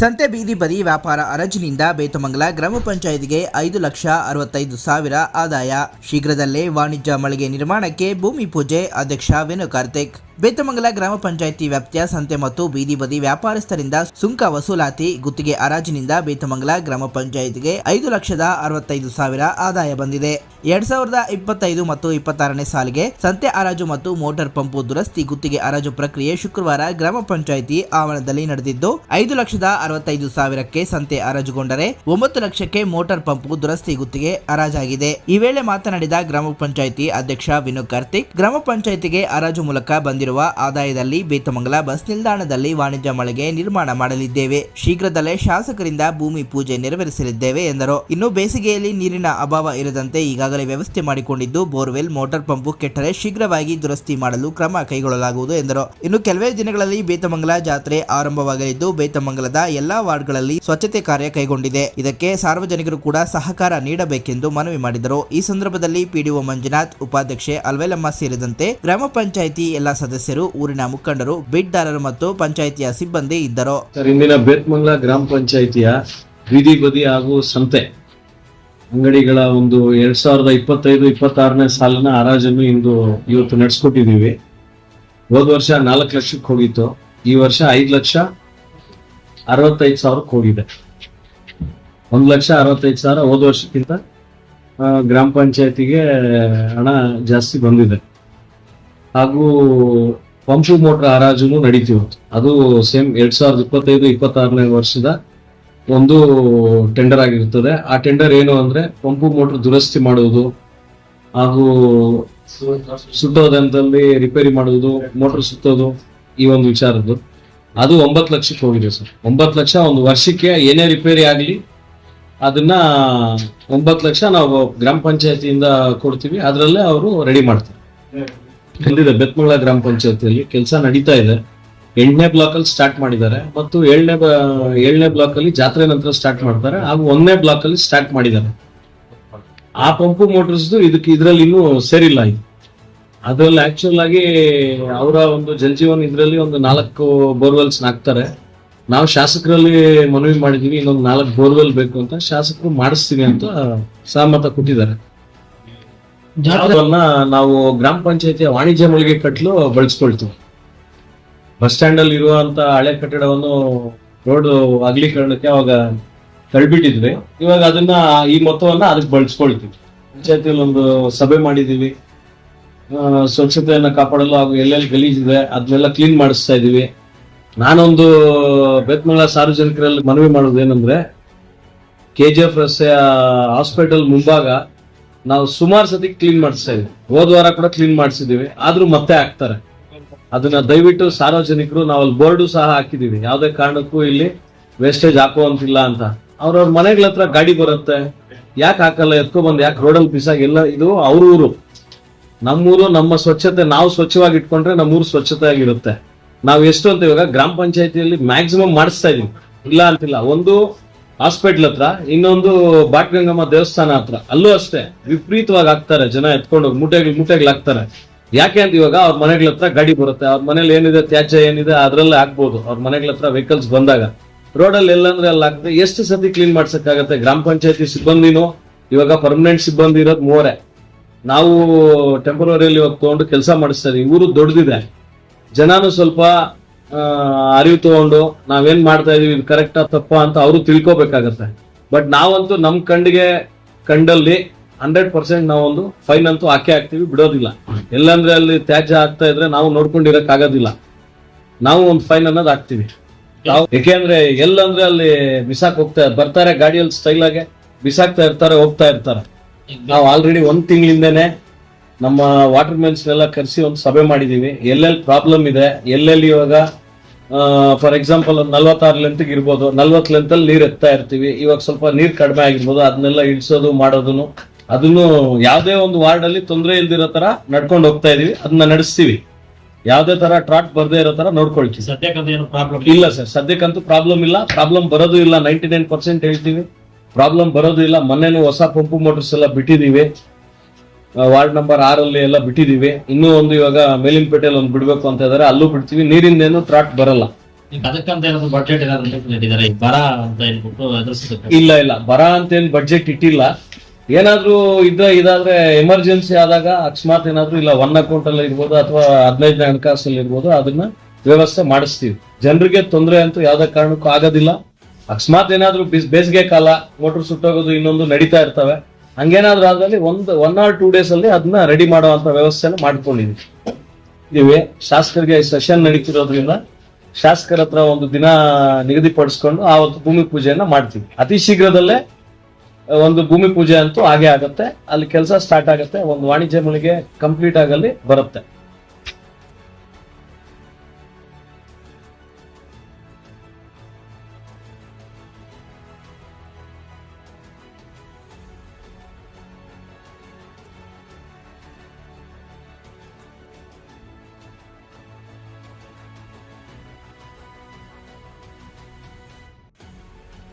ಸಂತೆ ಬೀದಿ ಬದಿ ವ್ಯಾಪಾರ ಹರಾಜಿನಿಂದ ಬೇತಮಂಗಲ ಗ್ರಾಮ ಪಂಚಾಯತ್ಗೆ ಐದು ಲಕ್ಷ ಅರವತ್ತೈದು ಸಾವಿರ ಆದಾಯ. ಶೀಘ್ರದಲ್ಲೇ ವಾಣಿಜ್ಯ ಮಳಿಗೆ ನಿರ್ಮಾಣಕ್ಕೆ ಭೂಮಿ ಪೂಜೆ, ಅಧ್ಯಕ್ಷ ವೇಣು ಕಾರ್ತಿಕ್ ಬೇತಮಂಗಲ ಗ್ರಾಮ ಪಂಚಾಯಿತಿ ವ್ಯಾಪ್ತಿಯ ಸಂತೆ ಮತ್ತು ಬೀದಿ ಬದಿ ವ್ಯಾಪಾರಸ್ಥರಿಂದ ಸುಂಕ ವಸೂಲಾತಿ ಗುತ್ತಿಗೆ ಹರಾಜಿನಿಂದ ಬೇತಮಂಗಲ ಗ್ರಾಮ ಪಂಚಾಯಿತಿಗೆ ಐದು ಲಕ್ಷದ ಅರವತ್ತೈದು ಸಾವಿರ ಆದಾಯ ಬಂದಿದೆ. ಎರಡ್ ಸಾವಿರದ ಇಪ್ಪತ್ತೈದು ಮತ್ತು ಇಪ್ಪತ್ತಾರನೇ ಸಾಲಿಗೆ ಸಂತೆ ಹರಾಜು ಮತ್ತು ಮೋಟಾರ್ ಪಂಪು ದುರಸ್ತಿ ಗುತ್ತಿಗೆ ಹರಾಜು ಪ್ರಕ್ರಿಯೆ ಶುಕ್ರವಾರ ಗ್ರಾಮ ಪಂಚಾಯಿತಿ ಆವರಣದಲ್ಲಿ ನಡೆದಿದ್ದು, ಐದು ಲಕ್ಷದ ಅರವತ್ತೈದು ಸಾವಿರಕ್ಕೆ ಸಂತೆ ಹರಾಜುಗೊಂಡರೆ ಒಂಬತ್ತು ಲಕ್ಷಕ್ಕೆ ಮೋಟಾರ್ ಪಂಪು ದುರಸ್ತಿ ಗುತ್ತಿಗೆ ಹರಾಜಾಗಿದೆ. ಈ ವೇಳೆ ಮಾತನಾಡಿದ ಗ್ರಾಮ ಪಂಚಾಯಿತಿ ಅಧ್ಯಕ್ಷ ವಿನೋದ್ ಕಾರ್ತಿಕ್, ಗ್ರಾಮ ಪಂಚಾಯಿತಿಗೆ ಹರಾಜು ಮೂಲಕ ಬಂದಿರುವ ಆದಾಯದಲ್ಲಿ ಬೇತಮಂಗಲ ಬಸ್ ನಿಲ್ದಾಣದಲ್ಲಿ ವಾಣಿಜ್ಯ ಮಳಿಗೆ ನಿರ್ಮಾಣ ಮಾಡಲಿದ್ದೇವೆ. ಶೀಘ್ರದಲ್ಲೇ ಶಾಸಕರಿಂದ ಭೂಮಿ ಪೂಜೆ ನೆರವೇರಿಸಲಿದ್ದೇವೆ ಎಂದರು. ಇನ್ನು ಬೇಸಿಗೆಯಲ್ಲಿ ನೀರಿನ ಅಭಾವ ಇರದಂತೆ ಈಗಾಗಲೇ ವ್ಯವಸ್ಥೆ ಮಾಡಿಕೊಂಡಿದ್ದು, ಬೋರ್ವೆಲ್, ಮೋಟಾರ್ ಪಂಪು ಕೆಟ್ಟರೆ ಶೀಘ್ರವಾಗಿ ದುರಸ್ತಿ ಮಾಡಲು ಕ್ರಮ ಕೈಗೊಳ್ಳಲಾಗುವುದು ಎಂದರು. ಇನ್ನು ಕೆಲವೇ ದಿನಗಳಲ್ಲಿ ಬೇತಮಂಗಲ ಜಾತ್ರೆ ಆರಂಭವಾಗಲಿದ್ದು, ಬೇತಮಂಗಲದ ಎಲ್ಲಾ ವಾರ್ಡ್ಗಳಲ್ಲಿ ಸ್ವಚ್ಛತೆ ಕಾರ್ಯ ಕೈಗೊಂಡಿದೆ. ಇದಕ್ಕೆ ಸಾರ್ವಜನಿಕರು ಕೂಡ ಸಹಕಾರ ನೀಡಬೇಕೆಂದು ಮನವಿ ಮಾಡಿದರು. ಈ ಸಂದರ್ಭದಲ್ಲಿ ಪಿಡಿಒ ಮಂಜುನಾಥ್, ಉಪಾಧ್ಯಕ್ಷೆ ಅಲ್ವೇಲಮ್ಮ ಸೇರಿದಂತೆ ಗ್ರಾಮ ಪಂಚಾಯಿತಿ ಎಲ್ಲಾ ಸದಸ್ಯರು ಊರಿನ ಮುಖಂಡರು ಬಿಡ್ದಾರರು ಮತ್ತು ಪಂಚಾಯಿತಿಯ ಸಿಬ್ಬಂದಿ ಇದ್ದರು. ಇಂದಿನ ಬೇತ್ಮಂಗ್ಲ ಗ್ರಾಮ ಪಂಚಾಯಿತಿಯ ಬೀದಿ ಬದಿ ಹಾಗೂ ಸಂತೆ ಅಂಗಡಿಗಳ ಒಂದು ಎರಡ್ ಸಾವಿರದ ಇಪ್ಪತ್ತೈದು, ಇಪ್ಪತ್ತಾರನೇ ಸಾಲಿನ ಹರಾಜನ್ನು ಇಂದು ಇವತ್ತು ನಡೆಸ್ಕೊಟ್ಟಿದ್ದೀವಿ. ಹೋದ ವರ್ಷ ನಾಲ್ಕು ಲಕ್ಷಕ್ಕೆ ಹೋಗಿತ್ತು. ಈ ವರ್ಷ ಐದು ಲಕ್ಷ ಅರವತ್ತೈದು ಸಾವಿರಕ್ಕೆ ಹೋಗಿದೆ. ಒಂದು ಲಕ್ಷ ಅರವತ್ತೈದು ಸಾವಿರ ಹೋದ ವರ್ಷಕ್ಕಿಂತ ಗ್ರಾಮ ಪಂಚಾಯತಿಗೆ ಹಣ ಜಾಸ್ತಿ ಬಂದಿದೆ. ಹಾಗೂ ಪಂಪು ಮೋಟರ್ ಹರಾಜುನು ನಡೀತಿ ಇವತ್ತು ಅದು ಸೇಮ್ ಎರಡ್ ಸಾವಿರದ ಇಪ್ಪತ್ತೈದು, ಇಪ್ಪತ್ತಾರನೇ ವರ್ಷದ ಒಂದು ಟೆಂಡರ್ ಆಗಿರುತ್ತದೆ ಆ ಟೆಂಡರ್ ಏನು ಅಂದ್ರೆ ಪಂಪು ಮೋಟರ್ ದುರಸ್ತಿ ಮಾಡುವುದು ಹಾಗೂ ಸುಟ್ಟೋದಂತಲ್ಲಿ ರಿಪೇರಿ ಮಾಡುವುದು ಮೋಟರ್ ಸುತ್ತೋದು ಈ ಒಂದು ವಿಚಾರದ್ದು. ಅದು ಒಂಬತ್ತು ಲಕ್ಷಕ್ಕೆ ಹೋಗಿದೆ ಸರ್. ಒಂಬತ್ತು ಲಕ್ಷ ಒಂದು ವರ್ಷಕ್ಕೆ ಏನೇ ರಿಪೇರಿ ಆಗಲಿ ಅದನ್ನ ಒಂಬತ್ತು ಲಕ್ಷ ನಾವು ಗ್ರಾಮ ಪಂಚಾಯತಿಯಿಂದ ಕೊಡ್ತೀವಿ. ಅದರಲ್ಲೇ ಅವರು ರೆಡಿ ಮಾಡ್ತಾರೆ. ಬಂದಿದೆ ಬೆತ್ಮಂಗ್ಲ ಗ್ರಾಮ ಪಂಚಾಯತಿಯಲ್ಲಿ ಕೆಲಸ ನಡೀತಾ ಇದೆ. ಎಂಟನೇ ಬ್ಲಾಕ್ ಅಲ್ಲಿ ಸ್ಟಾರ್ಟ್ ಮಾಡಿದ್ದಾರೆ ಮತ್ತು ಏಳನೇ ಏಳನೇ ಬ್ಲಾಕ್ ಅಲ್ಲಿ ಜಾತ್ರೆ ನಂತರ ಸ್ಟಾರ್ಟ್ ಮಾಡ್ತಾರೆ ಹಾಗೂ ಒಂದನೇ ಬ್ಲಾಕ್ ಅಲ್ಲಿ ಸ್ಟಾರ್ಟ್ ಮಾಡಿದ್ದಾರೆ. ಆ ಪಂಪು ಮೋಟರ್ಸ್ ಇದಕ್ಕೆ ಇದರಲ್ಲಿ ಇನ್ನೂ ಸೇರಿಲ್ಲ ಇದು. ಅದ್ರಲ್ಲಿ ಆಕ್ಚುಲ್ ಆಗಿ ಅವರ ಒಂದು ಜಲಜೀವನ್ ಇದ್ರಲ್ಲಿ ಒಂದು ನಾಲ್ಕು ಬೋರ್ವೆಲ್ಸ್ ಹಾಕ್ತಾರೆ ನಾವು ಶಾಸಕರಲ್ಲಿ ಮನವಿ ಮಾಡಿದೀವಿ, ಇನ್ನೊಂದು ನಾಲ್ಕು ಬೋರ್ವೆಲ್ ಬೇಕು ಅಂತ. ಶಾಸಕರು ಮಾಡಿಸ್ತೀವಿ ಅಂತ ಸಹಮತ ಕೊಟ್ಟಿದ್ದಾರೆ. ಅದನ್ನ ನಾವು ಗ್ರಾಮ ಪಂಚಾಯತಿಯ ವಾಣಿಜ್ಯ ಮಳಿಗೆ ಕಟ್ಟಲು ಬಳಸ್ಕೊಳ್ತೀವಿ. ಬಸ್ ಸ್ಟ್ಯಾಂಡ್ ಅಲ್ಲಿ ಇರುವಂತ ಹಳೆ ಕಟ್ಟಡವನ್ನು ರೋಡ್ ಅಗಲೀಕರಣಕ್ಕೆ ಅವಾಗ ತಳ್ಬಿಟ್ಟಿದ್ವಿ. ಇವಾಗ ಅದನ್ನ ಈ ಮೊತ್ತವನ್ನ ಅದಕ್ಕೆ ಬಳಸ್ಕೊಳ್ತೀವಿ. ಪಂಚಾಯತಿಯಲ್ಲಿ ಒಂದು ಸಭೆ ಮಾಡಿದೀವಿ. ಸ್ವಚ್ಛತೆಯನ್ನ ಕಾಪಾಡಲು ಹಾಗೂ ಎಲ್ಲೆಲ್ಲಿ ಗಲೀಜಿದೆ ಅದನ್ನೆಲ್ಲ ಕ್ಲೀನ್ ಮಾಡಿಸ್ತಾ ಇದೀವಿ. ನಾನೊಂದು ಬೇತ್ಮಂಗಲ ಸಾರ್ವಜನಿಕರಲ್ಲಿ ಮನವಿ ಮಾಡೋದು ಏನಂದ್ರೆ ಕೆ ಜಿ ಎಫ್ ರಸ್ತೆಯ ಹಾಸ್ಪಿಟಲ್ ಮುಂಭಾಗ ನಾವು ಸುಮಾರು ಸತಿ ಕ್ಲೀನ್ ಮಾಡಿಸ್ತಾ ಇದೀವಿ ಹೋದ ವಾರ ಕೂಡ ಕ್ಲೀನ್ ಮಾಡಿಸಿದೀವಿ ಆದ್ರೂ ಮತ್ತೆ ಹಾಕ್ತಾರೆ. ಅದನ್ನ ದಯವಿಟ್ಟು ಸಾರ್ವಜನಿಕರು ನಾವು ಅಲ್ಲಿ ಬೋರ್ಡು ಸಹ ಹಾಕಿದೀವಿ ಯಾವುದೇ ಕಾರಣಕ್ಕೂ ಇಲ್ಲಿ ವೇಸ್ಟೇಜ್ ಹಾಕುವಂತಿಲ್ಲ ಅಂತ. ಅವ್ರವ್ರ ಮನೆಗಳ ಹತ್ರ ಗಾಡಿ ಬರುತ್ತೆ. ಯಾಕೆ ಹಾಕಲ್ಲ? ಎತ್ಕೊಬಂದು ಯಾಕೆ ರೋಡಲ್ಲಿ ಬಿಸಾಗಿ ಎಲ್ಲ ಇದು ಅವ್ರ ಊರು. ನಮ್ಮೂರು, ನಮ್ಮ ಸ್ವಚ್ಛತೆ, ನಾವು ಸ್ವಚ್ಛವಾಗಿ ಇಟ್ಕೊಂಡ್ರೆ ನಮ್ಮೂರು ಸ್ವಚ್ಛತೆ ಆಗಿರುತ್ತೆ. ನಾವು ಎಷ್ಟು ಅಂತ ಇವಾಗ ಗ್ರಾಮ ಪಂಚಾಯತಿಯಲ್ಲಿ ಮ್ಯಾಕ್ಸಿಮಮ್ ಮಾಡಿಸ್ತಾ ಇದೀವಿ. ಇಲ್ಲ ಅಂತಿಲ್ಲ. ಒಂದು ಹಾಸ್ಪಿಟ್ಲ್ ಹತ್ರ, ಇನ್ನೊಂದು ಬಾಟ್ಗಂಗಮ್ಮ ದೇವಸ್ಥಾನ ಹತ್ರ, ಅಲ್ಲೂ ಅಷ್ಟೇ, ವಿಪರೀತವಾಗಿ ಹಾಕ್ತಾರೆ, ಜನ ಎತ್ಕೊಂಡು ಮುಟ್ಟೆಗಳು ಮುಟ್ಟೆಗಳು ಹಾಕ್ತಾರೆ. ಯಾಕೆ ಅಂತ ಇವಾಗ ಅವ್ರ ಮನೆಗಳ ಹತ್ರ ಗಾಡಿ ಬರುತ್ತೆ, ಅವ್ರ ಮನೇಲಿ ಏನಿದೆ, ತ್ಯಾಜ್ಯ ಏನಿದೆ, ಅದ್ರಲ್ಲೇ ಹಾಕ್ಬೋದು, ಅವ್ರ ಮನೆಗಳ ಹತ್ರ ವೆಹಿಕಲ್ಸ್ ಬಂದಾಗ. ರೋಡಲ್ಲಿ ಎಲ್ಲಂದ್ರೆ ಅಲ್ಲಿ ಹಾಕ್ತಾರೆ ಎಷ್ಟು ಸತಿ ಕ್ಲೀನ್ ಮಾಡ್ಸಕ್ಕಾಗತ್ತೆ? ಗ್ರಾಮ ಪಂಚಾಯತಿ ಸಿಬ್ಬಂದಿನೂ, ಇವಾಗ ಪರ್ಮನೆಂಟ್ ಸಿಬ್ಬಂದಿ ಇರೋದು ಮೂರೇ ನಾವು ಟೆಂಪರರಿಯಲ್ಲಿ ಇವಾಗ ತೊಗೊಂಡು ಕೆಲಸ ಮಾಡಿಸ್ತಾರೆ ಇವರು ದೊಡ್ಡದಿದೆ ಜನನು ಸ್ವಲ್ಪ ಅರಿವು ತಗೊಂಡು ನಾವೇನ್ ಮಾಡ್ತಾ ಇದೀವಿ, ಇದು ಕರೆಕ್ಟಾ ತಪ್ಪಾ ಅಂತ ಅವರು ತಿಳ್ಕೊಬೇಕಾಗತ್ತೆ. ಬಟ್ ನಾವಂತೂ ನಮ್ ಕಣ್ಣಿಗೆ ಕಂಡಲ್ಲಿ ಹಂಡ್ರೆಡ್ ಪರ್ಸೆಂಟ್ ನಾವೊಂದು ಫೈನ್ ಅಂತೂ ಹಾಕೇ ಹಾಕ್ತಿವಿ ಬಿಡೋದಿಲ್ಲ. ಎಲ್ಲಂದ್ರೆ ಅಲ್ಲಿ ತ್ಯಾಜ್ಯ ಆಗ್ತಾ ಇದ್ರೆ ನಾವು ನೋಡ್ಕೊಂಡಿರಕ್ ಆಗೋದಿಲ್ಲ ನಾವು ಒಂದು ಫೈನ್ ಅನ್ನೋದು ಹಾಕ್ತಿವಿ ಯಾಕೆಂದ್ರೆ ಎಲ್ಲಂದ್ರೆ ಅಲ್ಲಿ ಬಿಸಾಕ್ ಹೋಗ್ತಾ ಬರ್ತಾರೆ ಗಾಡಿಯಲ್ಲಿ ಸ್ಟೈಲ್ ಆಗಿ, ಬಿಸಾಕ್ತಾ ಇರ್ತಾರೆ, ಹೋಗ್ತಾ ಇರ್ತಾರೆ. ನಾವು ಆಲ್ರೆಡಿ ಒಂದ್ ತಿಂಗಳಿಂದನೇ ನಮ್ಮ ವಾಟರ್ ಮೆನ್ಸ್ನೆಲ್ಲ ಕರೆಸಿ ಒಂದು ಸಭೆ ಮಾಡಿದೀವಿ. ಎಲ್ಲೆಲ್ಲಿ ಪ್ರಾಬ್ಲಮ್ ಇದೆ, ಎಲ್ಲೆಲ್ಲಿ ಇವಾಗ ಫಾರ್ ಎಕ್ಸಾಂಪಲ್ ಒಂದು ನಲ್ವತ್ತಾರು ಲೆಂತ್ಗೆ ಇರ್ಬೋದು. ಲೆಂತ್ ಲೆಂತಲ್ಲಿ ನೀರ್ ಎತ್ತಾ ಇರ್ತೀವಿ. ಇವಾಗ ಸ್ವಲ್ಪ ನೀರ್ ಕಡಿಮೆ ಆಗಿರ್ಬೋದು. ಅದನ್ನೆಲ್ಲ ಇಳಿಸೋದು ಮಾಡೋದನ್ನು ಅದನ್ನು ಯಾವುದೇ ಒಂದು ವಾರ್ಡ್ ಅಲ್ಲಿ ತೊಂದರೆ ಇಲ್ದಿರೋ ತರ ನಡ್ಕೊಂಡು ಹೋಗ್ತಾ ಇದೀವಿ. ಅದನ್ನ ನಡೆಸ್ತೀವಿ. ಯಾವುದೇ ತರ ಟ್ರಾಟ್ ಬರದೇ ಇರೋ ತರ ನೋಡ್ಕೊಳ್ತೀವಿ. ಸದ್ಯಕ್ಕಂತ ಏನು ಪ್ರಾಬ್ಲಮ್ ಇಲ್ಲ? ಸರ್ ಸದ್ಯಕ್ಕಂತೂ ಪ್ರಾಬ್ಲಮ್ ಇಲ್ಲ. ಪ್ರಾಬ್ಲಮ್ ಬರೋದು ಇಲ್ಲ. ನೈಂಟಿ ನೈನ್ ಪರ್ಸೆಂಟ್ ಹೇಳ್ತೀವಿ. ಪ್ರಾಬ್ಲಮ್ ಬರೋದು ಇಲ್ಲ. ಮೊನ್ನೆನೂ ಹೊಸ ಪಂಪು ಮೋಟರ್ಸ್ ಎಲ್ಲ ಬಿಟ್ಟಿದೀವಿ. ವಾರ್ಡ್ ನಂಬರ್ ಆರಲ್ಲಿ ಎಲ್ಲ ಬಿಟ್ಟಿದೀವಿ. ಇನ್ನೂ ಒಂದು ಇವಾಗ ಮೇಲಿನಪೇಟೆಯಲ್ಲಿ ಒಂದು ಬಿಡ್ಬೇಕು ಅಂತ ಇದಾರೆ. ಅಲ್ಲೂ ಬಿಡ್ತೀವಿ. ನೀರಿಂದೇನು ತ್ರಾಟ್ ಬರಲ್ಲ. ಇಲ್ಲ ಅದಕ್ಕಂತ ಏನಾದ್ರು ಬಡ್ಜೆಟ್ ಏನಾದ್ರು ಇಟ್ಟಿದ್ದಾರೆ ಈ ಬರ ಅಂತ ಹೇಳ್ಬಿಟ್ಟು ಎದುರಿಸಬೇಕು ಇಲ್ಲ ಇಲ್ಲ. ಬರ ಅಂತೇನು ಬಜೆಟ್ ಇಟ್ಟಿಲ್ಲ. ಏನಾದ್ರೂ ಇದ್ರೆ ಇದಾದ್ರೆ ಎಮರ್ಜೆನ್ಸಿ ಆದಾಗ ಅಕಸ್ಮಾತ್ ಏನಾದ್ರೂ ಇಲ್ಲ ಒನ್ ಅಕೌಂಟ್ ಅಲ್ಲಿ ಇರ್ಬೋದು ಅಥವಾ ಹದಿನೈದನೇ ಹಣಕಾಸಲ್ಲಿ ಇರ್ಬೋದು ಅದನ್ನ ವ್ಯವಸ್ಥೆ ಮಾಡಿಸ್ತೀವಿ. ಜನರಿಗೆ ತೊಂದರೆ ಅಂತೂ ಯಾವ್ದೇ ಕಾರಣಕ್ಕೂ ಆಗೋದಿಲ್ಲ. ಅಕಸ್ಮಾತ್ ಏನಾದ್ರೂ ಬಿಸ್- ಬೇಸಿಗೆ ಕಾಲ ಮೋಟರ್ ಸುಟ್ಟೋಗೋದು ಇನ್ನೊಂದು ನಡೀತಾ ಇರ್ತವೆ. ಹಂಗೇನಾದ್ರೂ ಆದ್ರಲ್ಲಿ ಒಂದು ಒನ್ ಆರ್ ಟೂ ಡೇಸ್ ಅಲ್ಲಿ ಅದನ್ನ ರೆಡಿ ಮಾಡುವಂತ ವ್ಯವಸ್ಥೆನ ಮಾಡ್ಕೊಂಡಿದ್ವಿ. ಇವೆ ಶಾಸಕರಿಗೆ ಸೆಷನ್ ನಡೀತಿರೋದ್ರಿಂದ ಶಾಸಕರ ಹತ್ರ ಒಂದು ದಿನ ನಿಗದಿಪಡಿಸ್ಕೊಂಡು ಒಂದು ಭೂಮಿ ಪೂಜೆಯನ್ನ ಮಾಡ್ತೀವಿ. ಅತಿ ಶೀಘ್ರದಲ್ಲೇ ಒಂದು ಭೂಮಿ ಪೂಜೆ ಅಂತೂ ಹಾಗೆ ಆಗುತ್ತೆ. ಅಲ್ಲಿ ಕೆಲಸ ಸ್ಟಾರ್ಟ್ ಆಗುತ್ತೆ. ಒಂದು ವಾಣಿಜ್ಯ ಮಳಿಗೆ ಕಂಪ್ಲೀಟ್ ಆಗಲ್ಲಿ ಬರುತ್ತೆ.